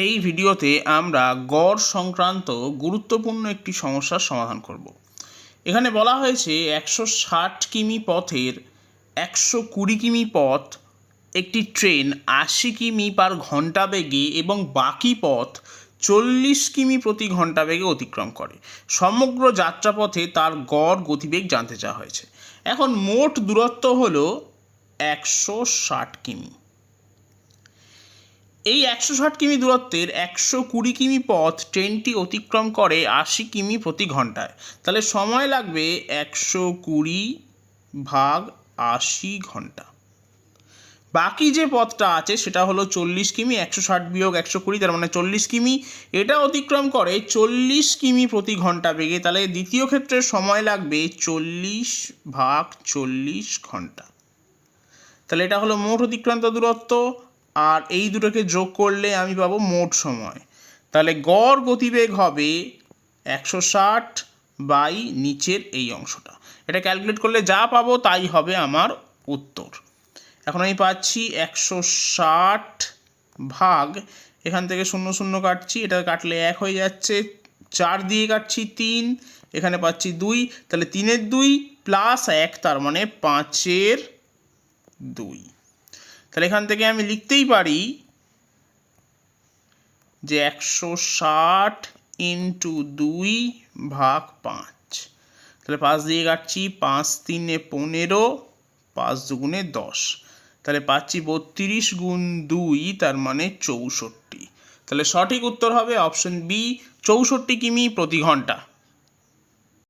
এই ভিডিওতে আমরা গড় সংক্রান্ত গুরুত্বপূর্ণ একটি সমস্যার সমাধান করব। এখানে বলা হয়েছে একশো ষাট কিমি পথের একশো কুড়ি কিমি পথ, একটি ট্রেন আশি কিমি পার ঘণ্টা বেগে এবং বাকি পথ চল্লিশ কিমি প্রতি ঘণ্টা বেগে অতিক্রম করে। সমগ্র যাত্রাপথে তার গড় গতিবেগ জানতে চাওয়া হয়েছে। এখন মোট দূরত্ব হলো একশো ষাট কিমি। এই একশো ষাট কিমি দূরত্বের একশো কুড়ি কিমি পথ ট্রেনটি অতিক্রম করে আশি কিমি প্রতি ঘন্টায়। তাহলে সময় লাগবে একশো কুড়ি ভাগ আশি ঘণ্টা। বাকি যে পথটা আছে সেটা হলো চল্লিশ কিমি, একশো ষাট বিয়োগ একশো কুড়ি, তার মানে চল্লিশ কিমি। এটা অতিক্রম করে চল্লিশ কিমি প্রতি ঘণ্টা বেগে। তাহলে দ্বিতীয় ক্ষেত্রে সময় লাগবে চল্লিশ ভাগ চল্লিশ ঘণ্টা। তাহলে এটা হলো মোট অতিক্রান্ত দূরত্ব। আর এই দুটোকে যোগ করলে আমি পাবো মোট সময়। তাহলে গড় গতিবেগ হবে একশো ষাট বাই নিচের এই অংশটা। এটা ক্যালকুলেট করলে যা পাবো তাই হবে আমার উত্তর। এখন আমি পাচ্ছি একশো ষাট ভাগ, এখান থেকে শূন্য শূন্য কাটছি, এটা কাটলে এক হয়ে যাচ্ছে, চার দিয়ে কাটছি তিন, এখানে পাচ্ছি দুই, তাহলে তিনের দুই প্লাস এক, তার মানে পাঁচের দুই। তাহলে এখান থেকে আমি লিখতেই পারি যে একশো ষাট ইন্টু দুই ভাগ পাঁচ। তাহলে পাঁচ দিয়ে কাটছি, পাঁচ তিনে পনেরো, পাঁচ দুগুণে দশ। তাহলে পাচ্ছি বত্রিশ গুণ দুই, তার মানে চৌষট্টি। তাহলে সঠিক উত্তর হবে অপশন বি, চৌষট্টি কিমি প্রতি ঘণ্টা।